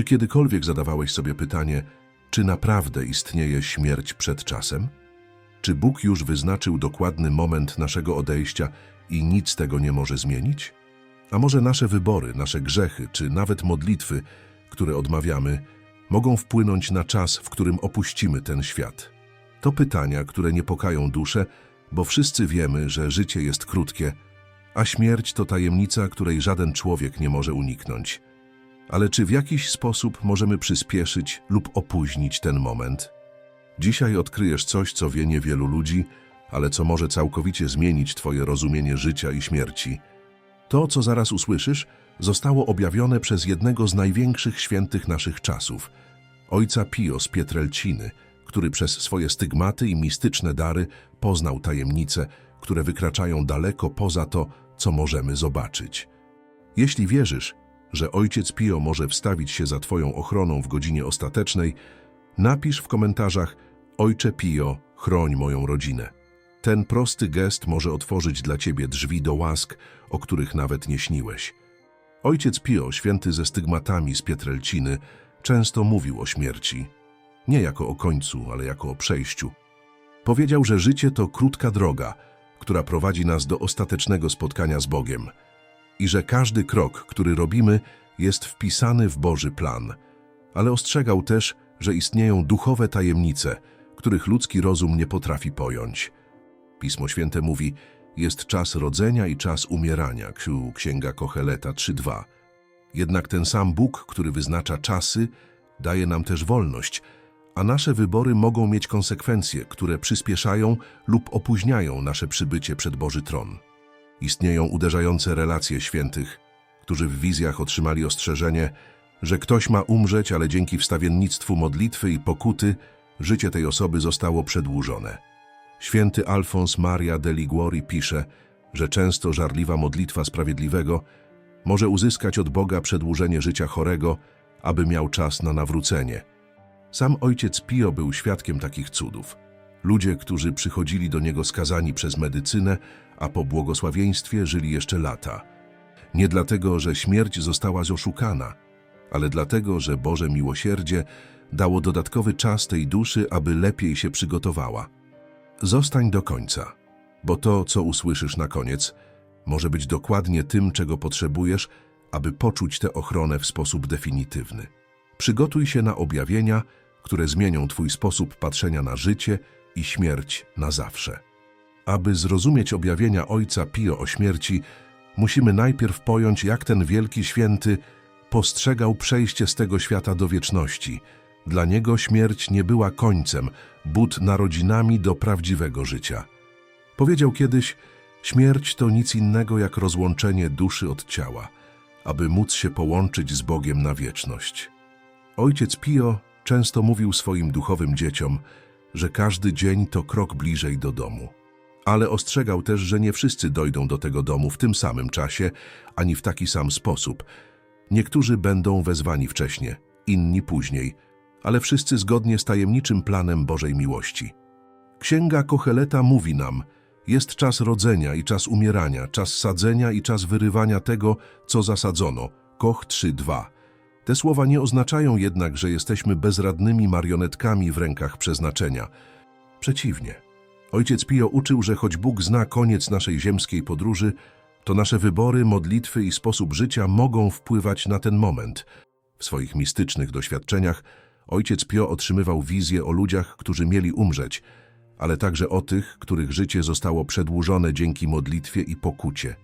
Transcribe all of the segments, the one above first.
Czy kiedykolwiek zadawałeś sobie pytanie, czy naprawdę istnieje śmierć przed czasem? Czy Bóg już wyznaczył dokładny moment naszego odejścia i nic tego nie może zmienić? A może nasze wybory, nasze grzechy, czy nawet modlitwy, które odmawiamy, mogą wpłynąć na czas, w którym opuścimy ten świat? To pytania, które niepokają duszę, bo wszyscy wiemy, że życie jest krótkie, a śmierć to tajemnica, której żaden człowiek nie może uniknąć. Ale czy w jakiś sposób możemy przyspieszyć lub opóźnić ten moment? Dzisiaj odkryjesz coś, co wie niewielu ludzi, ale co może całkowicie zmienić Twoje rozumienie życia i śmierci. To, co zaraz usłyszysz, zostało objawione przez jednego z największych świętych naszych czasów, ojca Pio z Pietrelciny, który przez swoje stygmaty i mistyczne dary poznał tajemnice, które wykraczają daleko poza to, co możemy zobaczyć. Jeśli wierzysz, że ojciec Pio może wstawić się za Twoją ochroną w godzinie ostatecznej, napisz w komentarzach Ojcze Pio, chroń moją rodzinę. Ten prosty gest może otworzyć dla Ciebie drzwi do łask, o których nawet nie śniłeś. Ojciec Pio, święty ze stygmatami z Pietrelciny, często mówił o śmierci. Nie jako o końcu, ale jako o przejściu. Powiedział, że życie to krótka droga, która prowadzi nas do ostatecznego spotkania z Bogiem i że każdy krok, który robimy, jest wpisany w Boży plan. Ale ostrzegał też, że istnieją duchowe tajemnice, których ludzki rozum nie potrafi pojąć. Pismo Święte mówi, jest czas rodzenia i czas umierania, Księga Kocheleta 3.2. Jednak ten sam Bóg, który wyznacza czasy, daje nam też wolność, a nasze wybory mogą mieć konsekwencje, które przyspieszają lub opóźniają nasze przybycie przed Boży Tron. Istnieją uderzające relacje świętych, którzy w wizjach otrzymali ostrzeżenie, że ktoś ma umrzeć, ale dzięki wstawiennictwu modlitwy i pokuty życie tej osoby zostało przedłużone. Święty Alfons Maria de Liguori pisze, że często żarliwa modlitwa sprawiedliwego może uzyskać od Boga przedłużenie życia chorego, aby miał czas na nawrócenie. Sam ojciec Pio był świadkiem takich cudów. Ludzie, którzy przychodzili do niego skazani przez medycynę, a po błogosławieństwie żyli jeszcze lata. Nie dlatego, że śmierć została oszukana, ale dlatego, że Boże miłosierdzie dało dodatkowy czas tej duszy, aby lepiej się przygotowała. Zostań do końca, bo to, co usłyszysz na koniec, może być dokładnie tym, czego potrzebujesz, aby poczuć tę ochronę w sposób definitywny. Przygotuj się na objawienia, które zmienią Twój sposób patrzenia na życie i śmierć na zawsze. Aby zrozumieć objawienia Ojca Pio o śmierci, musimy najpierw pojąć, jak ten wielki święty postrzegał przejście z tego świata do wieczności. Dla niego śmierć nie była końcem, but narodzinami do prawdziwego życia. Powiedział kiedyś, śmierć to nic innego jak rozłączenie duszy od ciała, aby móc się połączyć z Bogiem na wieczność. Ojciec Pio często mówił swoim duchowym dzieciom, że każdy dzień to krok bliżej do domu. Ale ostrzegał też, że nie wszyscy dojdą do tego domu w tym samym czasie, ani w taki sam sposób. Niektórzy będą wezwani wcześniej, inni później, ale wszyscy zgodnie z tajemniczym planem Bożej miłości. Księga Kocheleta mówi nam, jest czas rodzenia i czas umierania, czas sadzenia i czas wyrywania tego, co zasadzono. Koch 3.2. Te słowa nie oznaczają jednak, że jesteśmy bezradnymi marionetkami w rękach przeznaczenia. Przeciwnie. Ojciec Pio uczył, że choć Bóg zna koniec naszej ziemskiej podróży, to nasze wybory, modlitwy i sposób życia mogą wpływać na ten moment. W swoich mistycznych doświadczeniach ojciec Pio otrzymywał wizje o ludziach, którzy mieli umrzeć, ale także o tych, których życie zostało przedłużone dzięki modlitwie i pokucie.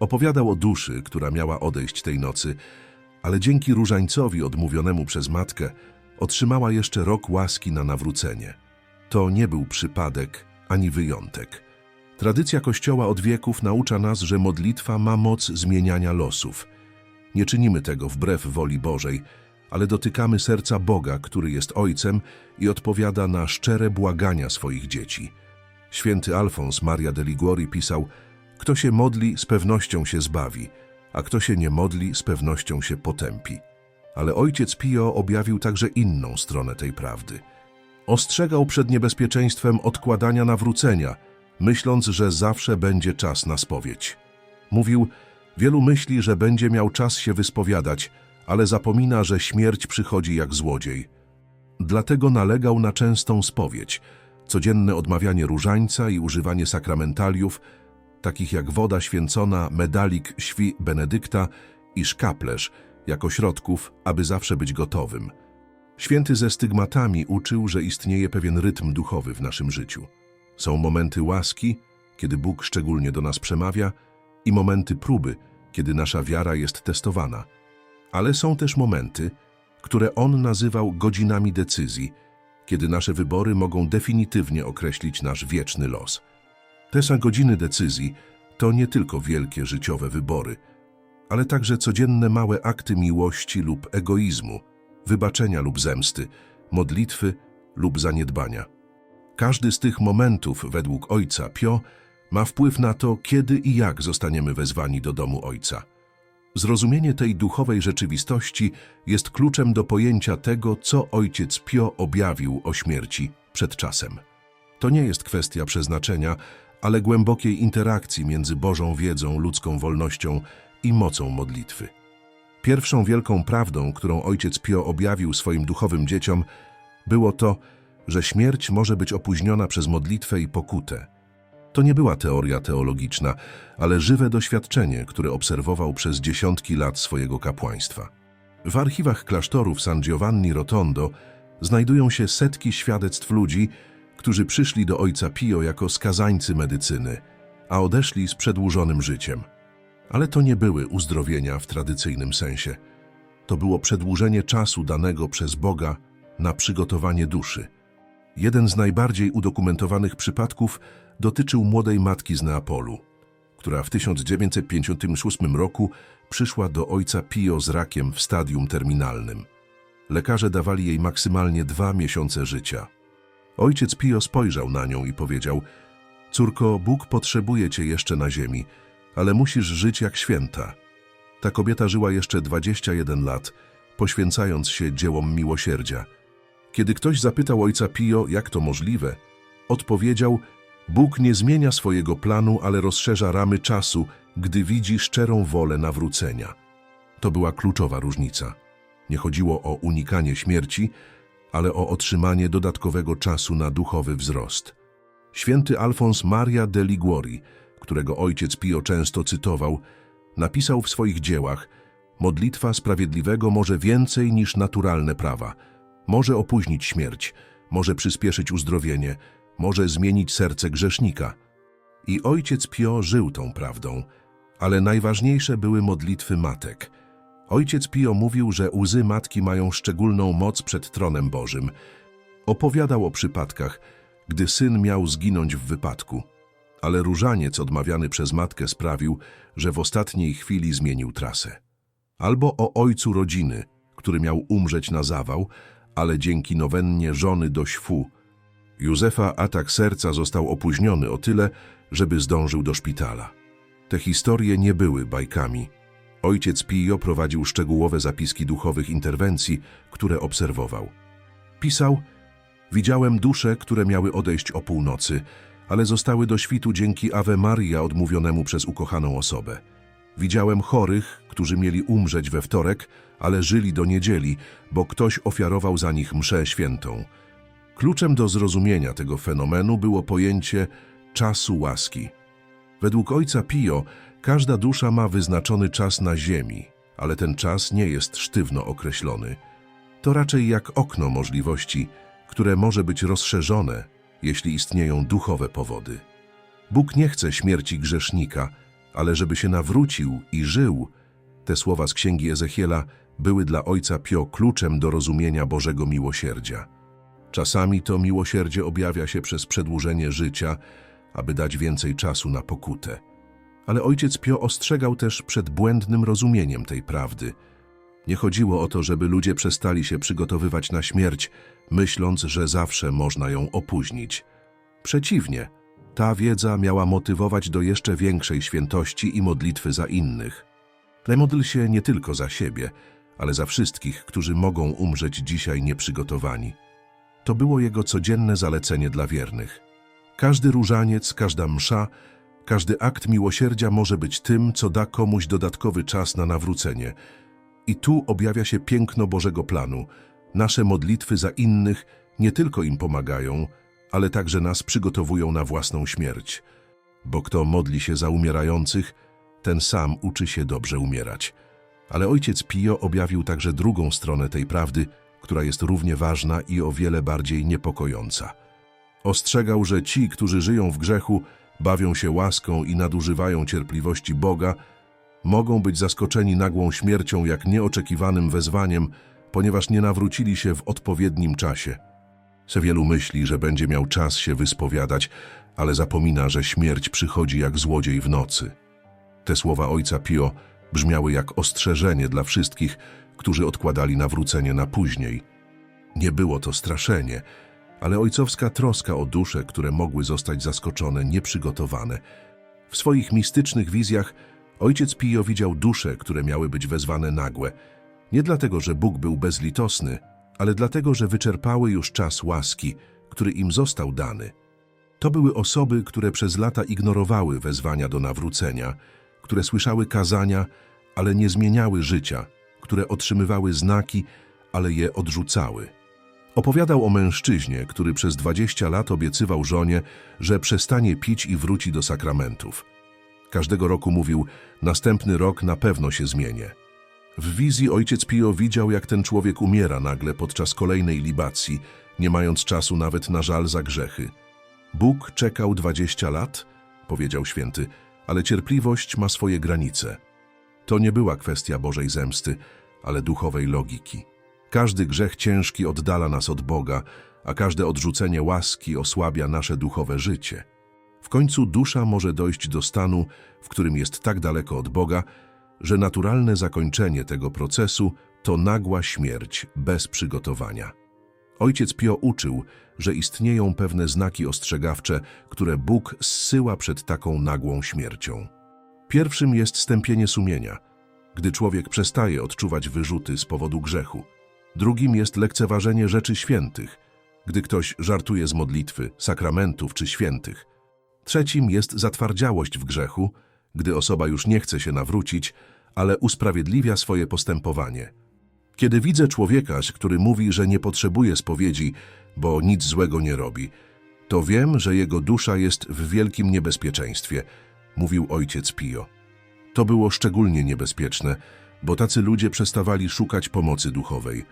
Opowiadał o duszy, która miała odejść tej nocy, ale dzięki różańcowi odmówionemu przez matkę otrzymała jeszcze rok łaski na nawrócenie. To nie był przypadek ani wyjątek. Tradycja Kościoła od wieków naucza nas, że modlitwa ma moc zmieniania losów. Nie czynimy tego wbrew woli Bożej, ale dotykamy serca Boga, który jest Ojcem i odpowiada na szczere błagania swoich dzieci. Święty Alfons Maria de Liguori pisał, kto się modli, z pewnością się zbawi, a kto się nie modli, z pewnością się potępi. Ale ojciec Pio objawił także inną stronę tej prawdy. Ostrzegał przed niebezpieczeństwem odkładania nawrócenia, myśląc, że zawsze będzie czas na spowiedź. Mówił, wielu myśli, że będzie miał czas się wyspowiadać, ale zapomina, że śmierć przychodzi jak złodziej. Dlatego nalegał na częstą spowiedź, codzienne odmawianie różańca i używanie sakramentaliów, takich jak woda święcona, medalik świ Benedykta i szkaplerz, jako środków, aby zawsze być gotowym. Święty ze stygmatami uczył, że istnieje pewien rytm duchowy w naszym życiu. Są momenty łaski, kiedy Bóg szczególnie do nas przemawia, i momenty próby, kiedy nasza wiara jest testowana. Ale są też momenty, które on nazywał godzinami decyzji, kiedy nasze wybory mogą definitywnie określić nasz wieczny los. Te są godziny decyzji to nie tylko wielkie życiowe wybory, ale także codzienne małe akty miłości lub egoizmu, wybaczenia lub zemsty, modlitwy lub zaniedbania. Każdy z tych momentów, według ojca Pio, ma wpływ na to, kiedy i jak zostaniemy wezwani do domu ojca. Zrozumienie tej duchowej rzeczywistości jest kluczem do pojęcia tego, co ojciec Pio objawił o śmierci przed czasem. To nie jest kwestia przeznaczenia, ale głębokiej interakcji między Bożą wiedzą, ludzką wolnością i mocą modlitwy. Pierwszą wielką prawdą, którą ojciec Pio objawił swoim duchowym dzieciom, było to, że śmierć może być opóźniona przez modlitwę i pokutę. To nie była teoria teologiczna, ale żywe doświadczenie, które obserwował przez dziesiątki lat swojego kapłaństwa. W archiwach klasztoru w San Giovanni Rotondo znajdują się setki świadectw ludzi, którzy przyszli do ojca Pio jako skazańcy medycyny, a odeszli z przedłużonym życiem. Ale to nie były uzdrowienia w tradycyjnym sensie. To było przedłużenie czasu danego przez Boga na przygotowanie duszy. Jeden z najbardziej udokumentowanych przypadków dotyczył młodej matki z Neapolu, która w 1958 roku przyszła do ojca Pio z rakiem w stadium terminalnym. Lekarze dawali jej maksymalnie dwa miesiące życia. Ojciec Pio spojrzał na nią i powiedział: Córko, Bóg potrzebuje cię jeszcze na ziemi, ale musisz żyć jak święta. Ta kobieta żyła jeszcze 21 lat, poświęcając się dziełom miłosierdzia. Kiedy ktoś zapytał ojca Pio, jak to możliwe, odpowiedział: Bóg nie zmienia swojego planu, ale rozszerza ramy czasu, gdy widzi szczerą wolę nawrócenia. To była kluczowa różnica. Nie chodziło o unikanie śmierci, ale o otrzymanie dodatkowego czasu na duchowy wzrost. Święty Alfons Maria de Liguori, którego ojciec Pio często cytował, napisał w swoich dziełach Modlitwa sprawiedliwego może więcej niż naturalne prawa. Może opóźnić śmierć, może przyspieszyć uzdrowienie, może zmienić serce grzesznika. I ojciec Pio żył tą prawdą, ale najważniejsze były modlitwy matek. Ojciec Pio mówił, że łzy matki mają szczególną moc przed tronem Bożym. Opowiadał o przypadkach, gdy syn miał zginąć w wypadku, ale różaniec odmawiany przez matkę sprawił, że w ostatniej chwili zmienił trasę. Albo o ojcu rodziny, który miał umrzeć na zawał, ale dzięki nowennie żony do śwu Józefa atak serca został opóźniony o tyle, żeby zdążył do szpitala. Te historie nie były bajkami. Ojciec Pio prowadził szczegółowe zapiski duchowych interwencji, które obserwował. Pisał, widziałem dusze, które miały odejść o północy, ale zostały do świtu dzięki Ave Maria odmówionemu przez ukochaną osobę. Widziałem chorych, którzy mieli umrzeć we wtorek, ale żyli do niedzieli, bo ktoś ofiarował za nich mszę świętą. Kluczem do zrozumienia tego fenomenu było pojęcie czasu łaski. Według ojca Pio każda dusza ma wyznaczony czas na ziemi, ale ten czas nie jest sztywno określony. To raczej jak okno możliwości, które może być rozszerzone, jeśli istnieją duchowe powody. Bóg nie chce śmierci grzesznika, ale żeby się nawrócił i żył. Te słowa z księgi Ezechiela były dla ojca Pio kluczem do rozumienia Bożego miłosierdzia. Czasami to miłosierdzie objawia się przez przedłużenie życia, aby dać więcej czasu na pokutę. Ale ojciec Pio ostrzegał też przed błędnym rozumieniem tej prawdy. Nie chodziło o to, żeby ludzie przestali się przygotowywać na śmierć, myśląc, że zawsze można ją opóźnić. Przeciwnie, ta wiedza miała motywować do jeszcze większej świętości i modlitwy za innych. Módl się nie tylko za siebie, ale za wszystkich, którzy mogą umrzeć dzisiaj nieprzygotowani. To było jego codzienne zalecenie dla wiernych. Każdy różaniec, każda msza, każdy akt miłosierdzia może być tym, co da komuś dodatkowy czas na nawrócenie. I tu objawia się piękno Bożego planu. Nasze modlitwy za innych nie tylko im pomagają, ale także nas przygotowują na własną śmierć. Bo kto modli się za umierających, ten sam uczy się dobrze umierać. Ale ojciec Pio objawił także drugą stronę tej prawdy, która jest równie ważna i o wiele bardziej niepokojąca. Ostrzegał, że ci, którzy żyją w grzechu, bawią się łaską i nadużywają cierpliwości Boga, mogą być zaskoczeni nagłą śmiercią jak nieoczekiwanym wezwaniem, ponieważ nie nawrócili się w odpowiednim czasie. Se wielu myśli, że będzie miał czas się wyspowiadać, ale zapomina, że śmierć przychodzi jak złodziej w nocy. Te słowa ojca Pio brzmiały jak ostrzeżenie dla wszystkich, którzy odkładali nawrócenie na później. Nie było to straszenie, ale ojcowska troska o dusze, które mogły zostać zaskoczone, nieprzygotowane. W swoich mistycznych wizjach ojciec Pio widział dusze, które miały być wezwane nagłe. Nie dlatego, że Bóg był bezlitosny, ale dlatego, że wyczerpały już czas łaski, który im został dany. To były osoby, które przez lata ignorowały wezwania do nawrócenia, które słyszały kazania, ale nie zmieniały życia, które otrzymywały znaki, ale je odrzucały. Opowiadał o mężczyźnie, który przez 20 lat obiecywał żonie, że przestanie pić i wróci do sakramentów. Każdego roku mówił, następny rok na pewno się zmienię. W wizji ojciec Pio widział, jak ten człowiek umiera nagle podczas kolejnej libacji, nie mając czasu nawet na żal za grzechy. Bóg czekał 20 lat, powiedział święty, ale cierpliwość ma swoje granice. To nie była kwestia Bożej zemsty, ale duchowej logiki. Każdy grzech ciężki oddala nas od Boga, a każde odrzucenie łaski osłabia nasze duchowe życie. W końcu dusza może dojść do stanu, w którym jest tak daleko od Boga, że naturalne zakończenie tego procesu to nagła śmierć bez przygotowania. Ojciec Pio uczył, że istnieją pewne znaki ostrzegawcze, które Bóg zsyła przed taką nagłą śmiercią. Pierwszym jest stępienie sumienia, gdy człowiek przestaje odczuwać wyrzuty z powodu grzechu. Drugim jest lekceważenie rzeczy świętych, gdy ktoś żartuje z modlitwy, sakramentów czy świętych. Trzecim jest zatwardziałość w grzechu, gdy osoba już nie chce się nawrócić, ale usprawiedliwia swoje postępowanie. Kiedy widzę człowieka, który mówi, że nie potrzebuje spowiedzi, bo nic złego nie robi, to wiem, że jego dusza jest w wielkim niebezpieczeństwie, mówił ojciec Pio. To było szczególnie niebezpieczne, bo tacy ludzie przestawali szukać pomocy duchowej.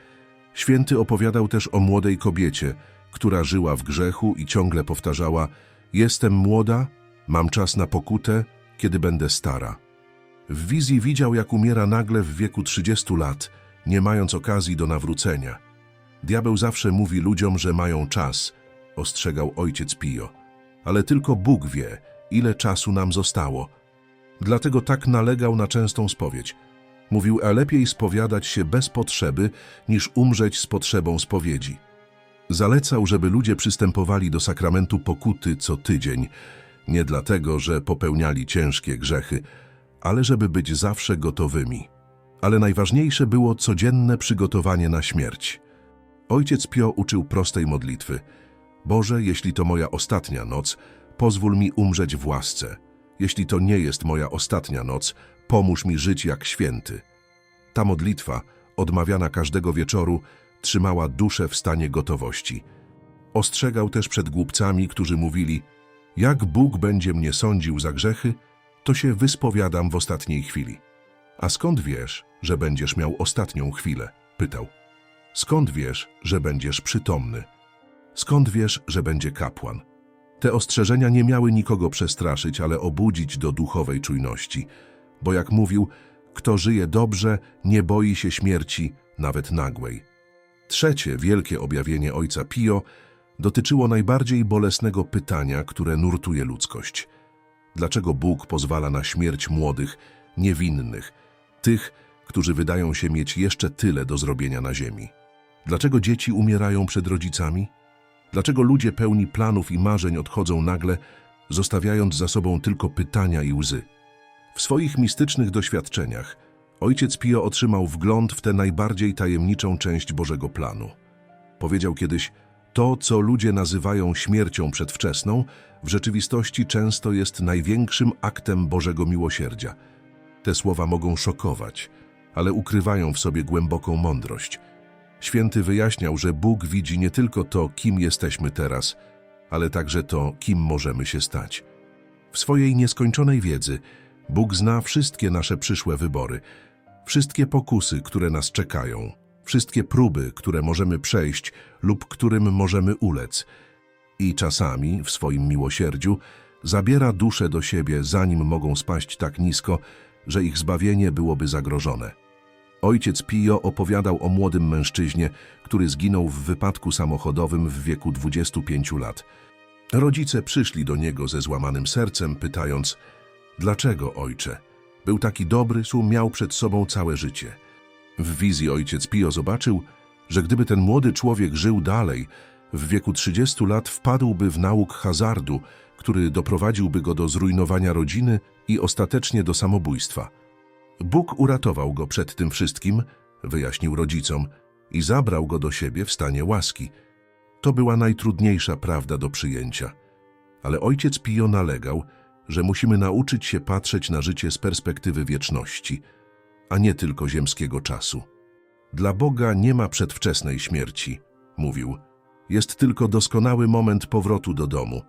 Święty opowiadał też o młodej kobiecie, która żyła w grzechu i ciągle powtarzała: Jestem młoda, mam czas na pokutę, kiedy będę stara. W wizji widział, jak umiera nagle w wieku 30 lat, nie mając okazji do nawrócenia. Diabeł zawsze mówi ludziom, że mają czas, ostrzegał ojciec Pio. Ale tylko Bóg wie, ile czasu nam zostało. Dlatego tak nalegał na częstą spowiedź. Mówił, a lepiej spowiadać się bez potrzeby, niż umrzeć z potrzebą spowiedzi. Zalecał, żeby ludzie przystępowali do sakramentu pokuty co tydzień, nie dlatego, że popełniali ciężkie grzechy, ale żeby być zawsze gotowymi. Ale najważniejsze było codzienne przygotowanie na śmierć. Ojciec Pio uczył prostej modlitwy. Boże, jeśli to moja ostatnia noc, pozwól mi umrzeć w łasce. Jeśli to nie jest moja ostatnia noc, pomóż mi żyć jak święty. Ta modlitwa, odmawiana każdego wieczoru, trzymała duszę w stanie gotowości. Ostrzegał też przed głupcami, którzy mówili, jak Bóg będzie mnie sądził za grzechy, to się wyspowiadam w ostatniej chwili. A skąd wiesz, że będziesz miał ostatnią chwilę? Pytał. Skąd wiesz, że będziesz przytomny? Skąd wiesz, że będzie kapłan? Te ostrzeżenia nie miały nikogo przestraszyć, ale obudzić do duchowej czujności, bo jak mówił, kto żyje dobrze, nie boi się śmierci, nawet nagłej. Trzecie wielkie objawienie ojca Pio dotyczyło najbardziej bolesnego pytania, które nurtuje ludzkość. Dlaczego Bóg pozwala na śmierć młodych, niewinnych, tych, którzy wydają się mieć jeszcze tyle do zrobienia na ziemi? Dlaczego dzieci umierają przed rodzicami? Dlaczego ludzie pełni planów i marzeń odchodzą nagle, zostawiając za sobą tylko pytania i łzy? W swoich mistycznych doświadczeniach ojciec Pio otrzymał wgląd w tę najbardziej tajemniczą część Bożego planu. Powiedział kiedyś, to, co ludzie nazywają śmiercią przedwczesną, w rzeczywistości często jest największym aktem Bożego miłosierdzia. Te słowa mogą szokować, ale ukrywają w sobie głęboką mądrość. Święty wyjaśniał, że Bóg widzi nie tylko to, kim jesteśmy teraz, ale także to, kim możemy się stać. W swojej nieskończonej wiedzy Bóg zna wszystkie nasze przyszłe wybory, wszystkie pokusy, które nas czekają, wszystkie próby, które możemy przejść lub którym możemy ulec. I czasami, w swoim miłosierdziu, zabiera duszę do siebie, zanim mogą spaść tak nisko, że ich zbawienie byłoby zagrożone. Ojciec Pio opowiadał o młodym mężczyźnie, który zginął w wypadku samochodowym w wieku 25 lat. Rodzice przyszli do niego ze złamanym sercem, pytając: Dlaczego, ojcze? Był taki dobry, miał przed sobą całe życie. W wizji ojciec Pio zobaczył, że gdyby ten młody człowiek żył dalej, w wieku 30 lat wpadłby w nauk hazardu, który doprowadziłby go do zrujnowania rodziny i ostatecznie do samobójstwa. Bóg uratował go przed tym wszystkim, wyjaśnił rodzicom, i zabrał go do siebie w stanie łaski. To była najtrudniejsza prawda do przyjęcia. Ale ojciec Pio nalegał, że musimy nauczyć się patrzeć na życie z perspektywy wieczności, a nie tylko ziemskiego czasu. Dla Boga nie ma przedwczesnej śmierci, mówił. Jest tylko doskonały moment powrotu do domu.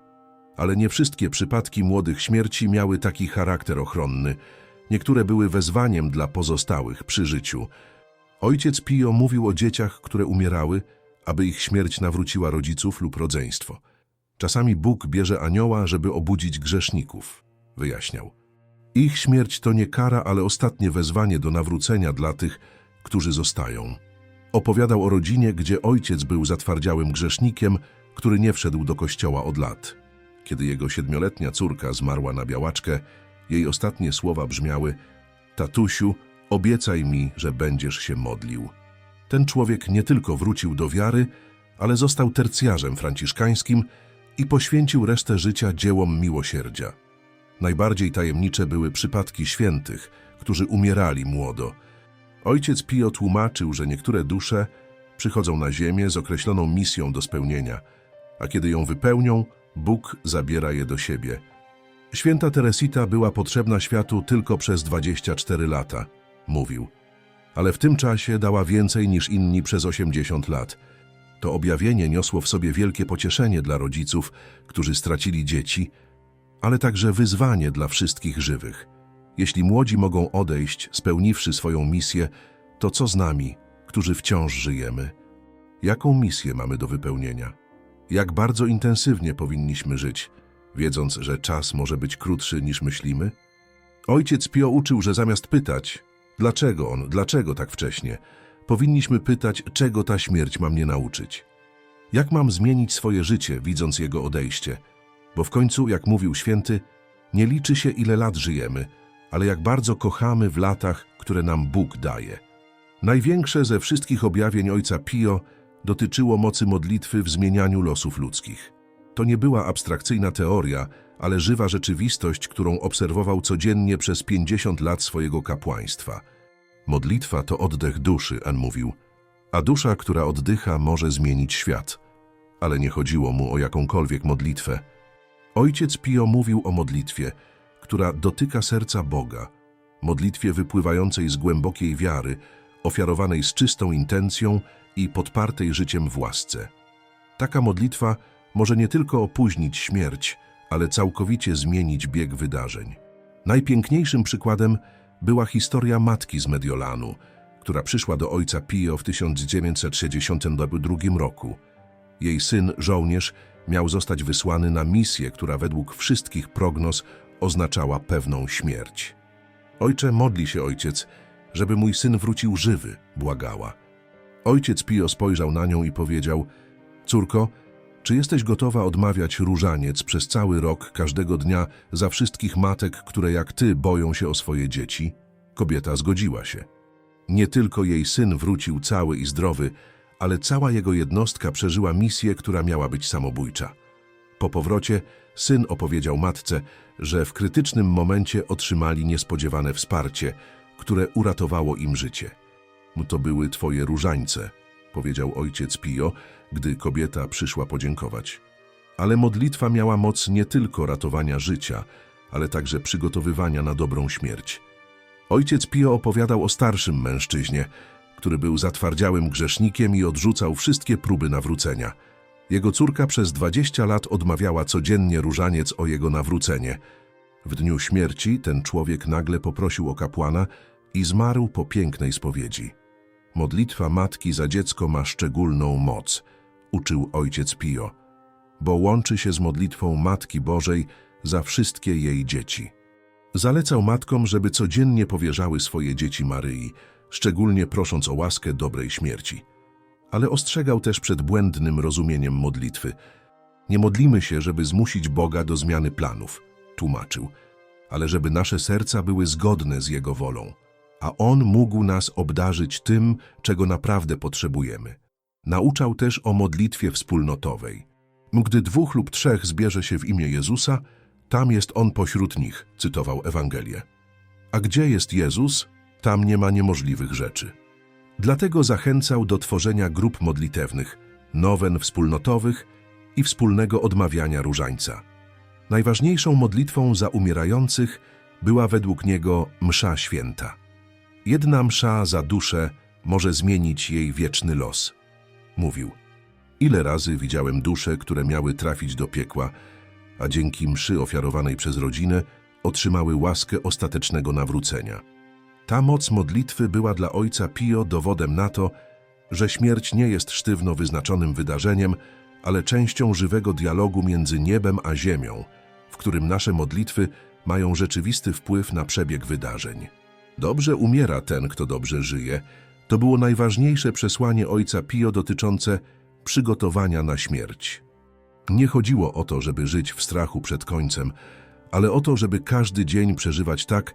Ale nie wszystkie przypadki młodych śmierci miały taki charakter ochronny. Niektóre były wezwaniem dla pozostałych przy życiu. Ojciec Pio mówił o dzieciach, które umierały, aby ich śmierć nawróciła rodziców lub rodzeństwo. Czasami Bóg bierze anioła, żeby obudzić grzeszników, wyjaśniał. Ich śmierć to nie kara, ale ostatnie wezwanie do nawrócenia dla tych, którzy zostają. Opowiadał o rodzinie, gdzie ojciec był zatwardziałym grzesznikiem, który nie wszedł do kościoła od lat. Kiedy jego siedmioletnia córka zmarła na białaczkę, jej ostatnie słowa brzmiały: Tatusiu, obiecaj mi, że będziesz się modlił. Ten człowiek nie tylko wrócił do wiary, ale został tercjarzem franciszkańskim i poświęcił resztę życia dziełom miłosierdzia. Najbardziej tajemnicze były przypadki świętych, którzy umierali młodo. Ojciec Pio tłumaczył, że niektóre dusze przychodzą na ziemię z określoną misją do spełnienia, a kiedy ją wypełnią, Bóg zabiera je do siebie. Święta Teresita była potrzebna światu tylko przez 24 lata, mówił. Ale w tym czasie dała więcej niż inni przez 80 lat. To objawienie niosło w sobie wielkie pocieszenie dla rodziców, którzy stracili dzieci, ale także wyzwanie dla wszystkich żywych. Jeśli młodzi mogą odejść, spełniwszy swoją misję, to co z nami, którzy wciąż żyjemy? Jaką misję mamy do wypełnienia? Jak bardzo intensywnie powinniśmy żyć, wiedząc, że czas może być krótszy niż myślimy? Ojciec Pio uczył, że zamiast pytać, dlaczego on, dlaczego tak wcześnie, powinniśmy pytać, czego ta śmierć ma mnie nauczyć. Jak mam zmienić swoje życie, widząc jego odejście? Bo w końcu, jak mówił święty, nie liczy się, ile lat żyjemy, ale jak bardzo kochamy w latach, które nam Bóg daje. Największe ze wszystkich objawień ojca Pio dotyczyło mocy modlitwy w zmienianiu losów ludzkich. To nie była abstrakcyjna teoria, ale żywa rzeczywistość, którą obserwował codziennie przez 50 lat swojego kapłaństwa. Modlitwa to oddech duszy, An mówił, a dusza, która oddycha, może zmienić świat. Ale nie chodziło mu o jakąkolwiek modlitwę. Ojciec Pio mówił o modlitwie, która dotyka serca Boga, modlitwie wypływającej z głębokiej wiary, ofiarowanej z czystą intencją i podpartej życiem w łasce. Taka modlitwa może nie tylko opóźnić śmierć, ale całkowicie zmienić bieg wydarzeń. Najpiękniejszym przykładem była historia matki z Mediolanu, która przyszła do ojca Pio w 1962 roku. Jej syn, żołnierz, miał zostać wysłany na misję, która według wszystkich prognoz oznaczała pewną śmierć. Ojcze, modli się ojciec, żeby mój syn wrócił żywy, błagała. Ojciec Pio spojrzał na nią i powiedział: Córko, czy jesteś gotowa odmawiać różaniec przez cały rok, każdego dnia, za wszystkich matek, które jak ty boją się o swoje dzieci? Kobieta zgodziła się. Nie tylko jej syn wrócił cały i zdrowy, ale cała jego jednostka przeżyła misję, która miała być samobójcza. Po powrocie syn opowiedział matce, że w krytycznym momencie otrzymali niespodziewane wsparcie, które uratowało im życie. To były twoje różańce, powiedział ojciec Pio, gdy kobieta przyszła podziękować. Ale modlitwa miała moc nie tylko ratowania życia, ale także przygotowywania na dobrą śmierć. Ojciec Pio opowiadał o starszym mężczyźnie, który był zatwardziałym grzesznikiem i odrzucał wszystkie próby nawrócenia. Jego córka przez 20 lat odmawiała codziennie różaniec o jego nawrócenie. W dniu śmierci ten człowiek nagle poprosił o kapłana i zmarł po pięknej spowiedzi. Modlitwa matki za dziecko ma szczególną moc, uczył ojciec Pio, bo łączy się z modlitwą Matki Bożej za wszystkie jej dzieci. Zalecał matkom, żeby codziennie powierzały swoje dzieci Maryi, szczególnie prosząc o łaskę dobrej śmierci. Ale ostrzegał też przed błędnym rozumieniem modlitwy. Nie modlimy się, żeby zmusić Boga do zmiany planów, tłumaczył, ale żeby nasze serca były zgodne z Jego wolą, a On mógł nas obdarzyć tym, czego naprawdę potrzebujemy. Nauczał też o modlitwie wspólnotowej. Gdy dwóch lub trzech zbierze się w imię Jezusa, tam jest On pośród nich, cytował Ewangelię. A gdzie jest Jezus, tam nie ma niemożliwych rzeczy. Dlatego zachęcał do tworzenia grup modlitewnych, nowen wspólnotowych i wspólnego odmawiania różańca. Najważniejszą modlitwą za umierających była według niego msza święta. Jedna msza za duszę może zmienić jej wieczny los. Mówił, ile razy widziałem dusze, które miały trafić do piekła, a dzięki mszy ofiarowanej przez rodzinę otrzymały łaskę ostatecznego nawrócenia. Ta moc modlitwy była dla ojca Pio dowodem na to, że śmierć nie jest sztywno wyznaczonym wydarzeniem, ale częścią żywego dialogu między niebem a ziemią, w którym nasze modlitwy mają rzeczywisty wpływ na przebieg wydarzeń. Dobrze umiera ten, kto dobrze żyje. To było najważniejsze przesłanie ojca Pio dotyczące przygotowania na śmierć. Nie chodziło o to, żeby żyć w strachu przed końcem, ale o to, żeby każdy dzień przeżywać tak,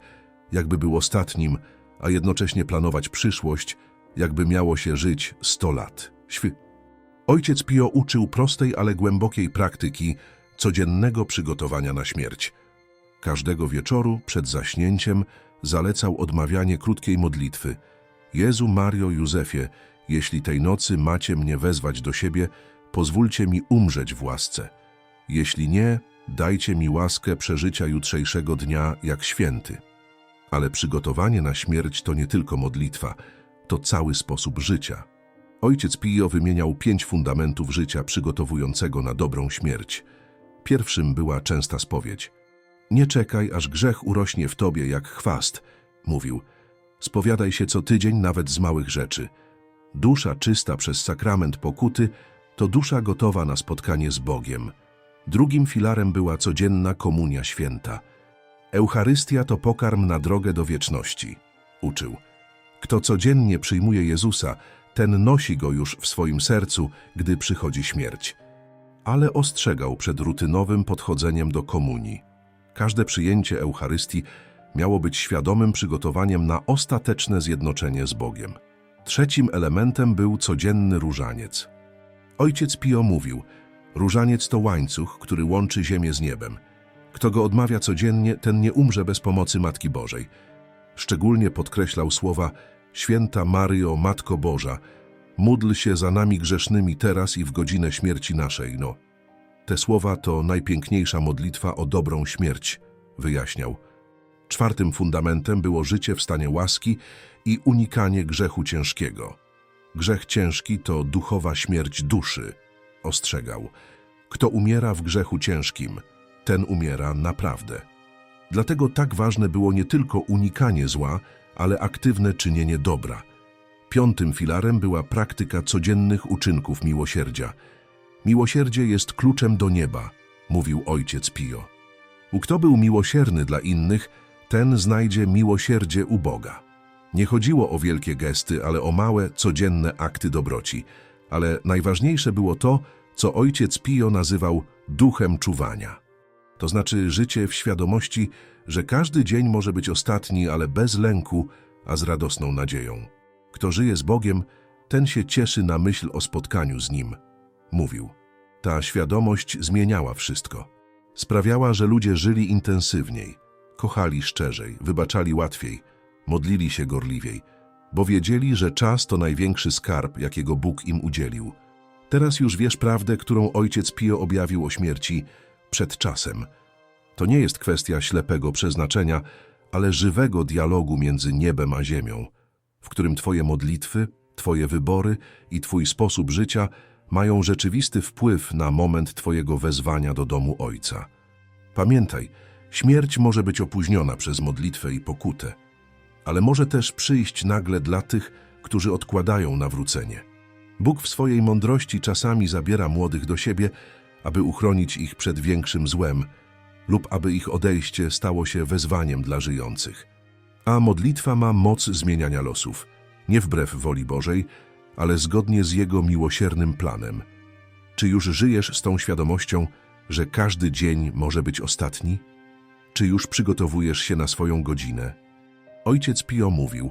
jakby był ostatnim, a jednocześnie planować przyszłość, jakby miało się żyć 100 lat. Śwy. Ojciec Pio uczył prostej, ale głębokiej praktyki codziennego przygotowania na śmierć. Każdego wieczoru przed zaśnięciem zalecał odmawianie krótkiej modlitwy. Jezu Mario Józefie, jeśli tej nocy macie mnie wezwać do siebie, pozwólcie mi umrzeć w łasce. Jeśli nie, dajcie mi łaskę przeżycia jutrzejszego dnia jak święty. Ale przygotowanie na śmierć to nie tylko modlitwa, to cały sposób życia. Ojciec Pio wymieniał pięć fundamentów życia przygotowującego na dobrą śmierć. Pierwszym była częsta spowiedź. Nie czekaj, aż grzech urośnie w tobie jak chwast, mówił. Spowiadaj się co tydzień nawet z małych rzeczy. Dusza czysta przez sakrament pokuty to dusza gotowa na spotkanie z Bogiem. Drugim filarem była codzienna komunia święta. Eucharystia to pokarm na drogę do wieczności, uczył. Kto codziennie przyjmuje Jezusa, ten nosi go już w swoim sercu, gdy przychodzi śmierć. Ale ostrzegał przed rutynowym podchodzeniem do komunii. Każde przyjęcie Eucharystii miało być świadomym przygotowaniem na ostateczne zjednoczenie z Bogiem. Trzecim elementem był codzienny różaniec. Ojciec Pio mówił, różaniec to łańcuch, który łączy ziemię z niebem. Kto go odmawia codziennie, ten nie umrze bez pomocy Matki Bożej. Szczególnie podkreślał słowa Święta Maryjo, Matko Boża, módl się za nami grzesznymi teraz i w godzinę śmierci naszej, no. Te słowa to najpiękniejsza modlitwa o dobrą śmierć, wyjaśniał. Czwartym fundamentem było życie w stanie łaski i unikanie grzechu ciężkiego. Grzech ciężki to duchowa śmierć duszy, ostrzegał. Kto umiera w grzechu ciężkim, ten umiera naprawdę. Dlatego tak ważne było nie tylko unikanie zła, ale aktywne czynienie dobra. Piątym filarem była praktyka codziennych uczynków miłosierdzia. Miłosierdzie jest kluczem do nieba, mówił ojciec Pio. U kto był miłosierny dla innych, ten znajdzie miłosierdzie u Boga. Nie chodziło o wielkie gesty, ale o małe, codzienne akty dobroci. Ale najważniejsze było to, co ojciec Pio nazywał duchem czuwania. To znaczy życie w świadomości, że każdy dzień może być ostatni, ale bez lęku, a z radosną nadzieją. Kto żyje z Bogiem, ten się cieszy na myśl o spotkaniu z Nim. Mówił. Ta świadomość zmieniała wszystko. Sprawiała, że ludzie żyli intensywniej, kochali szczerzej, wybaczali łatwiej, modlili się gorliwiej, bo wiedzieli, że czas to największy skarb, jakiego Bóg im udzielił. Teraz już wiesz prawdę, którą ojciec Pio objawił o śmierci przed czasem. To nie jest kwestia ślepego przeznaczenia, ale żywego dialogu między niebem a ziemią, w którym Twoje modlitwy, Twoje wybory i Twój sposób życia mają rzeczywisty wpływ na moment Twojego wezwania do domu Ojca. Pamiętaj, śmierć może być opóźniona przez modlitwę i pokutę, ale może też przyjść nagle dla tych, którzy odkładają nawrócenie. Bóg w swojej mądrości czasami zabiera młodych do siebie, aby uchronić ich przed większym złem lub aby ich odejście stało się wezwaniem dla żyjących. A modlitwa ma moc zmieniania losów, nie wbrew woli Bożej, ale zgodnie z Jego miłosiernym planem. Czy już żyjesz z tą świadomością, że każdy dzień może być ostatni? Czy już przygotowujesz się na swoją godzinę? Ojciec Pio mówił,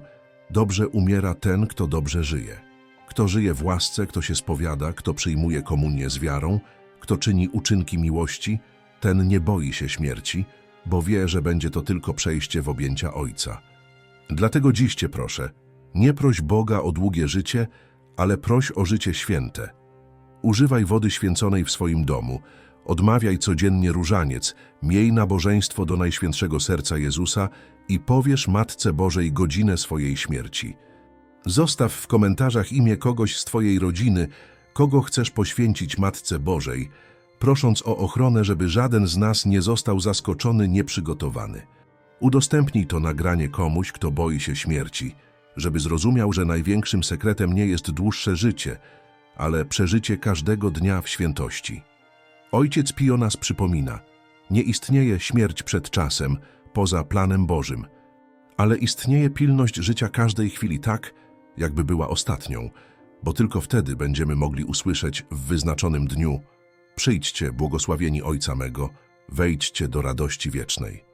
dobrze umiera ten, kto dobrze żyje. Kto żyje w łasce, kto się spowiada, kto przyjmuje komunię z wiarą, kto czyni uczynki miłości, ten nie boi się śmierci, bo wie, że będzie to tylko przejście w objęcia Ojca. Dlatego dziś Cię proszę, nie proś Boga o długie życie, ale proś o życie święte. Używaj wody święconej w swoim domu, odmawiaj codziennie różaniec, miej nabożeństwo do Najświętszego Serca Jezusa i powiesz Matce Bożej godzinę swojej śmierci. Zostaw w komentarzach imię kogoś z Twojej rodziny, kogo chcesz poświęcić Matce Bożej, prosząc o ochronę, żeby żaden z nas nie został zaskoczony, nieprzygotowany. Udostępnij to nagranie komuś, kto boi się śmierci, żeby zrozumiał, że największym sekretem nie jest dłuższe życie, ale przeżycie każdego dnia w świętości. Ojciec Pio nas przypomina, nie istnieje śmierć przed czasem, poza planem Bożym, ale istnieje pilność życia każdej chwili tak, jakby była ostatnią, bo tylko wtedy będziemy mogli usłyszeć w wyznaczonym dniu Przyjdźcie, błogosławieni Ojca mego, wejdźcie do radości wiecznej.